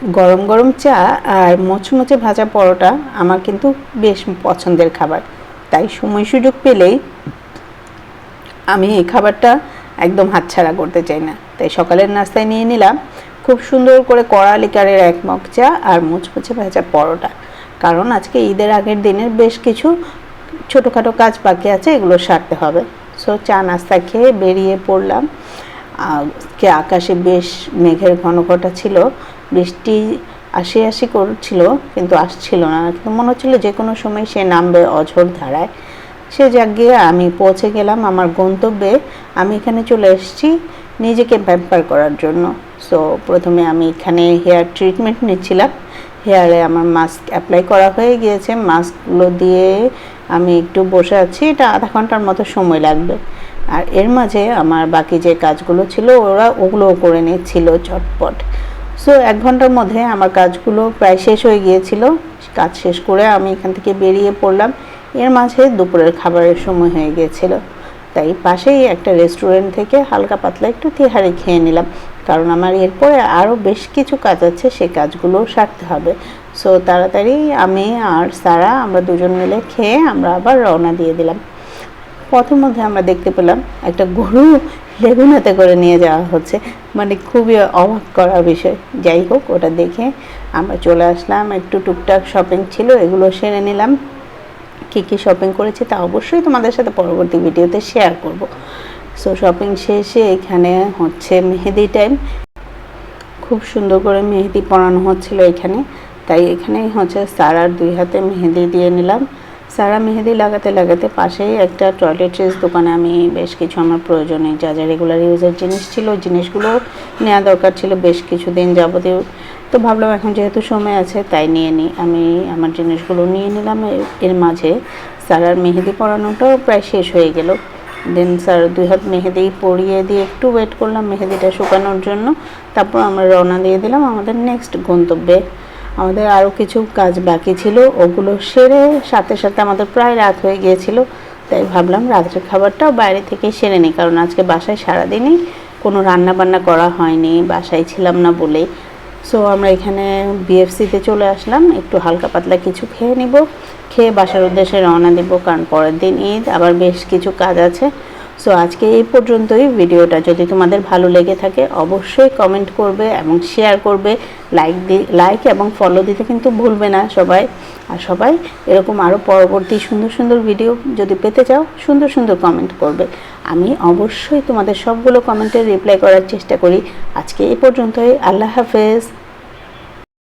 গরম গরম চা আর মোচমোচে ভাজা পরোটা আমার কিন্তু বেশ পছন্দের খাবার। তাই সময় সুযোগ পেলেই আমি এই খাবারটা একদম হাতছাড়া করতে চাই না। তাই সকালের নাস্তায় নিয়ে নিলাম খুব সুন্দর করে কড়া লিকারের এক মগ চা আর মুচমুচে ভাজা পরোটা। কারণ আজকে ঈদের আগের দিনের বেশ কিছু ছোটোখাটো কাজ বাকি আছে, এগুলো সারতে হবে। সো চা নাস্তা খেয়ে বেরিয়ে পড়লাম। আজকে আকাশে বেশ মেঘের ঘন ঘটা ছিল। বৃষ্টি আসি আসি করছিল, কিন্তু আসছিল না। কিন্তু মনে হচ্ছিল যে কোনো সময় সে নামবে অঝোর ধারায়। সে গিয়ে আমি পৌঁছে গেলাম আমার গন্তব্যে। আমি এখানে চলে এসেছি নিজেকে প্যাম্পার করার জন্য। সো প্রথমে আমি এখানে হেয়ার ট্রিটমেন্ট নিচ্ছিলাম। হেয়ারে আমার মাস্ক অ্যাপ্লাই করা হয়ে গিয়েছে। মাস্কগুলো দিয়ে আমি একটু বসে আছি। এটা আধা ঘণ্টার মতো সময় লাগবে। আর এর মাঝে আমার বাকি যে কাজগুলো ছিল, ওরা ওগুলোও করে নিচ্ছিল চটপট সো এক ঘণ্টার মধ্যে আমার কাজগুলো প্রায় শেষ হয়ে গিয়েছিল। কাজ শেষ করে আমি এখান থেকে বেরিয়ে পড়লাম। এর মাঝে দুপুরের খাবারের সময় হয়ে গিয়েছিল। তাই পাশেই একটা রেস্টুরেন্ট থেকে হালকা পাতলা একটু তিহারি খেয়ে নিলাম। কারণ আমার এরপরে আরও বেশ কিছু কাজ আছে সেই কাজগুলোও সারতে হবে। সো তাড়াতাড়ি আমি আর সারা আমরা দুজন মিলে খেয়ে আমরা আবার রওনা দিয়ে দিলাম। পথের মধ্যে আমরা দেখতে পেলাম একটা গরু লেগুনাতে করে নিয়ে যাওয়া হচ্ছে। মানে খুবই অবাক করার বিষয়। যাই হোক, ওটা দেখে আমরা চলে আসলাম। একটু টুকটাক শপিং ছিল, এগুলো সেরে নিলাম। কী কী শপিং করেছি তা অবশ্যই তোমাদের সাথে পরবর্তী ভিডিওতে শেয়ার করব। সো শপিং শেষে এখানে হচ্ছে মেহেদি টাইম খুব সুন্দর করে মেহেদি পরানো হচ্ছিল এখানে। তাই এখানেই হচ্ছে সারার দুই হাতে মেহেদি দিয়ে নিলাম। সারা মেহেদি লাগাতে লাগাতে পাশেই একটা টয়লেট্রিজ দোকানে আমি বেশ কিছু আমার প্রয়োজনে যা যা রেগুলার ইউজের জিনিস ছিল জিনিসগুলো নেওয়া দরকার ছিল বেশ কিছুদিন যাবতীয়। তো ভাবলাম এখন যেহেতু সময় আছে তাই নিয়ে নিই আমি আমার জিনিসগুলো নিয়ে নিলাম। এর মাঝে সারার মেহেদি পরানোটাও প্রায় শেষ হয়ে গেল। দেন স্যার দুই হাত মেহেদি পরিয়ে দিয়ে একটু ওয়েট করলাম মেহেদিটা শুকানোর জন্য। তারপর আমরা রওনা দিয়ে দিলাম আমাদের নেক্সট গন্তব্যে। আমাদের আরও কিছু কাজ বাকি ছিল, ওগুলো সেরে সাথে সাথে আমাদের প্রায় রাত হয়ে গিয়েছিল। তাই ভাবলাম রাত্রের খাবারটাও বাইরে থেকে সেরে নিই, কারণ আজকে বাসায় সারাদিনই কোনো রান্না বান্না করা হয়নি, বাসায় ছিলাম না বলে। সো আমরা এখানে বিএফসিতে চলে আসলাম, একটু হালকা পাতলা কিছু খেয়ে নিব, খেয়ে বাসার উদ্দেশ্যে রওনা দেবো, কারণ পরের দিন ঈদ, আবার বেশ কিছু কাজ আছে। সো আজকে এই পর্যন্তই। ভিডিওটা যদি তোমাদের ভালো লেগে থাকে, অবশ্যই কমেন্ট করবে এবং শেয়ার করবে। লাইক দি লাইক এবং ফলো দিতে কিন্তু ভুলবে না সবাই। আর সবাই এরকম আরও পরবর্তী সুন্দর সুন্দর ভিডিও যদি পেতে চাও, সুন্দর সুন্দর কমেন্ট করবে। আমি অবশ্যই তোমাদের সবগুলো কমেন্টের রিপ্লাই করার চেষ্টা করি। আজকে এই পর্যন্তই। আল্লাহ হাফেজ।